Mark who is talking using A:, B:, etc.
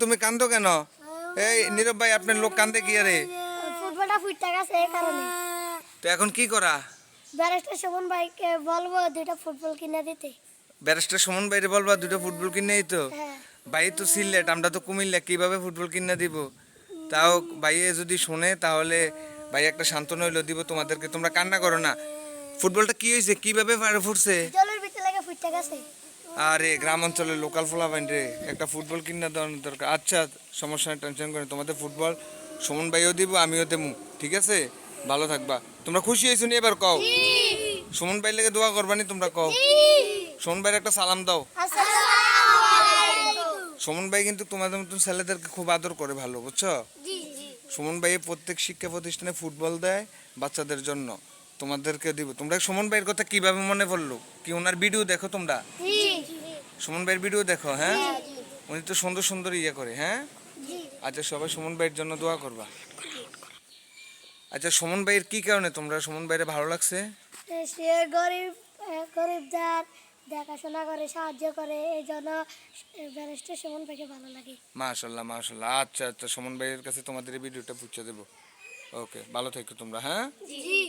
A: তুমি কান্দো কেন? এই নীরব ভাই আপনার লোক কান্দে কি আরে?
B: ফুটবলটা ফুটতে গেছে এই কারণে।
A: তো এখন কি করা?
B: ব্যারিস্টার শোভন ভাইকে বলব দুইটা ফুটবল কিনে দিতে।
A: ব্যারিস্টার সুমন বাইরে বলবা দুটো ফুটবল কিনেই তো।
B: হ্যাঁ।
A: ভাই তো সিলেট আমরা তো কুমিল্লা কীভাবে ফুটবল কিনে দিব? তাও ভাইয়ে যদি শোনে তাহলে ভাই একটা সান্ত্বনা হইল দিব তোমাদেরকে। তোমরা কান্না করো না। ফুটবলটা কি হয়েছে কীভাবে ফুটছে?
B: জলের ভিতরে লেগে ফুটতে গেছে।
A: আরে গ্রাম অঞ্চলের লোকাল ফোলাবাইন রে একটা ফুটবল কিনা দেওয়ার দরকার। আচ্ছা সমস্যা নেই টেনশন করে তোমাদের ফুটবল সুমন ভাইও দিব আমিও দেবো ঠিক আছে? ভালো থাকবা। তোমরা খুশি হয়েছো নি? এবার কও। সুমন ভাই লেগে দোয়া করবানি তোমরা কও। সুমন ভাইয়ের একটা সালাম দাও। সুমন ভাই কিন্তু তোমাদের মতন ছেলেদেরকে খুব আদর করে ভালো বুঝছ? সুমন ভাই প্রত্যেক শিক্ষা প্রতিষ্ঠানে ফুটবল দেয় বাচ্চাদের জন্য। তোমাদেরকে দিব। তোমরা সুমন ভাইয়ের কথা কীভাবে মনে পড়ল? কি ওনার ভিডিও দেখো তোমরা?
B: জি।
A: সুমন ভাইয়ের ভিডিও দেখো হ্যাঁ? উনি তো সুন্দর সুন্দর ইয়ে করে হ্যাঁ? আচ্ছা সবাই সুমন ভাইয়ের জন্য দোয়া করবা। আচ্ছা সুমন ভাইয়ের কি কারণে তোমরা সুমন ভাইয়ের ভালো লাগছে?
B: সে গরিব গরিবদের দেখাশোনা করে সাহায্য করে এই জন্য ব্যারিস্টার শোভন ভাইকে ভালো লাগে।
A: মাশাল্লাহ মাশাল্লাহ। আচ্ছা আচ্ছা সুমন ভাইয়ের কাছে তোমাদের এই ভিডিওটা পুছে দেবো। ওকে ভালো থেকো তোমরা হ্যাঁ?
B: জি।